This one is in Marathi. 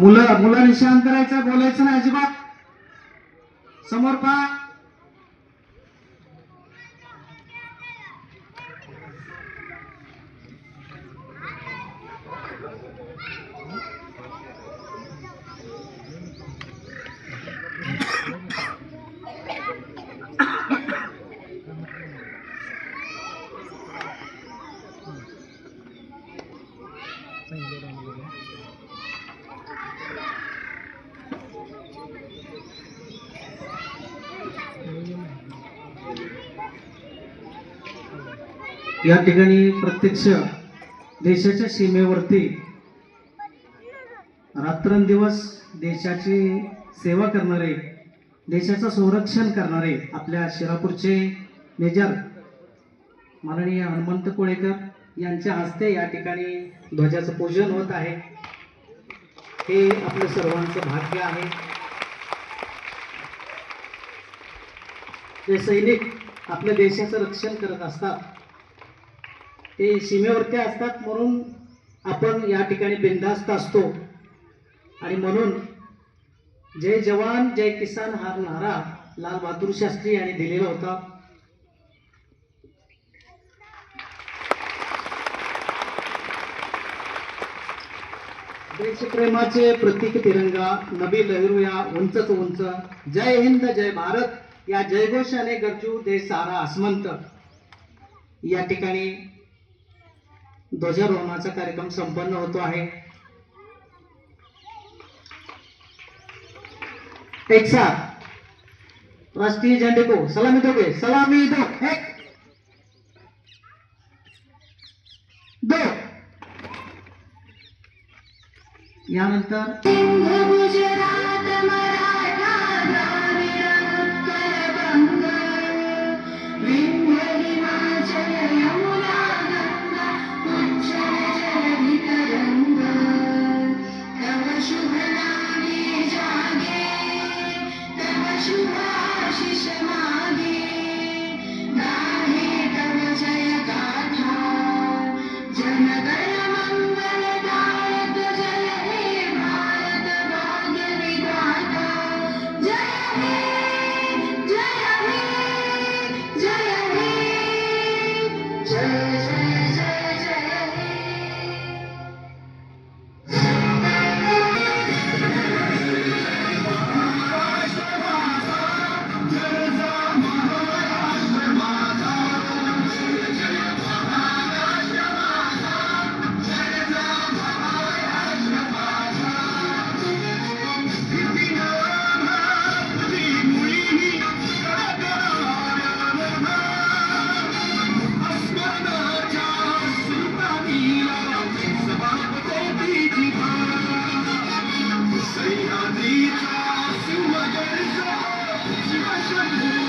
मुलं मुलं निशांत करायचं बोलायचं ना अजिबात. समोर पहा. या ठिकाणी प्रत्यक्ष देशाच्या सीमेवरती रात्रंदिवस देशाची सेवा करणारे देशाचं संरक्षण करणारे आपल्या शिरापूरचे मेजर माननीय हनुमंत कोळेकर यांच्या हस्ते या ठिकाणी ध्वजाचं पूजन होत आहे. हे आपलं सर्वांचं भाग्य आहे. जे सैनिक आपल्या देशाचं रक्षण करत असतात ते सीमेवरती असतात म्हणून आपण या ठिकाणी बिंदास्त असतो. आणि म्हणून जय जवान जय किसान हा नारा लाल बहादूर शास्त्री यांनी दिलेला होता. देशप्रेमाचे प्रतीक तिरंगा नबी लहरूया उंचच उंच जय हिंद जय भारत या जयघोषाने गरजू दे सारा आसमंत या ठिकाणी ध्वजारोहणाचा कार्यक्रम संपन्न होतो आहे. एक साथ. राष्ट्रीय झंडे को. सलामी दोगे सलामी दो. एक. दो. यानंतर गुजरात Thank you.